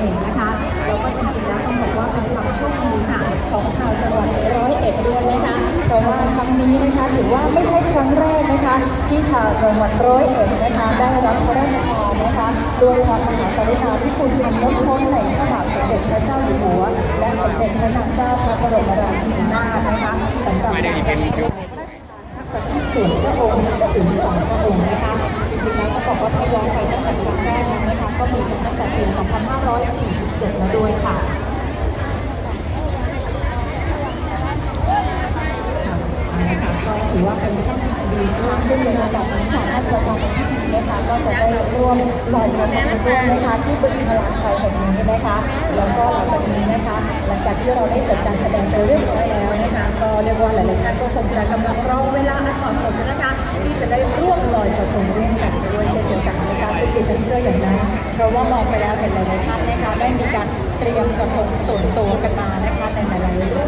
เองนะคะแล้วก็จริงๆแล้วต้องบอกว่าเป็นความโชคดีค่ะของชาวจังหวัดร้อยเอ็ดด้วยนะคะเพราะว่าครั้งนี้นะคะถือว่าไม่ใช่ครั้งแรกนะคะ ที่ชาวจังหวัดร้อยเอ็ดนะคะได้รับพระราชทานนะคะโดยความมหากรุณาธิคุณอันล้นพ้นในพระบาทสมเด็จพระเจ้าอยู่หัว และสมเด็จพระนางเจ้าพระบรมราชินีนาถนะคะสำหรับการพระราชทานพระที่ส่วนพระองค์ถึงสองพระองค์นะคะจริงๆแล้วก็บอกว่าถ้าย้อนไป 2547มาด้วยค่ะนะคะก็ถือว่าเป็นขั้นดีนะคะซึ่งในระดับนี้ค่ะท่านประธานนพิธีนะคะก็จะได้ร่วมลอยกระทงร่วมนะคะที่บึงพลานชัยแห่งนี้นะคะแล้วก็หลังจากนี้นะคะ หลังจากที่เราได้จบการแสดงไปเรียบร้อยแล้วนะคะ ก็เรียกว่าหลายๆท่านก็คงจะกำลังรอเวลาอันเหมาะสมนะคะ ที่จะได้ร่วมลอยกระทงร่วมกันด้วยเช่นเดียวกันนะคะซึ่งดิฉันเชื่ออย่างนั้น เพราะว่ามองไปแล้วเห็นหลายๆท่านนะคะได้มีการเตรียมกระทงส่วนตัวกันมานะคะในหลายๆรู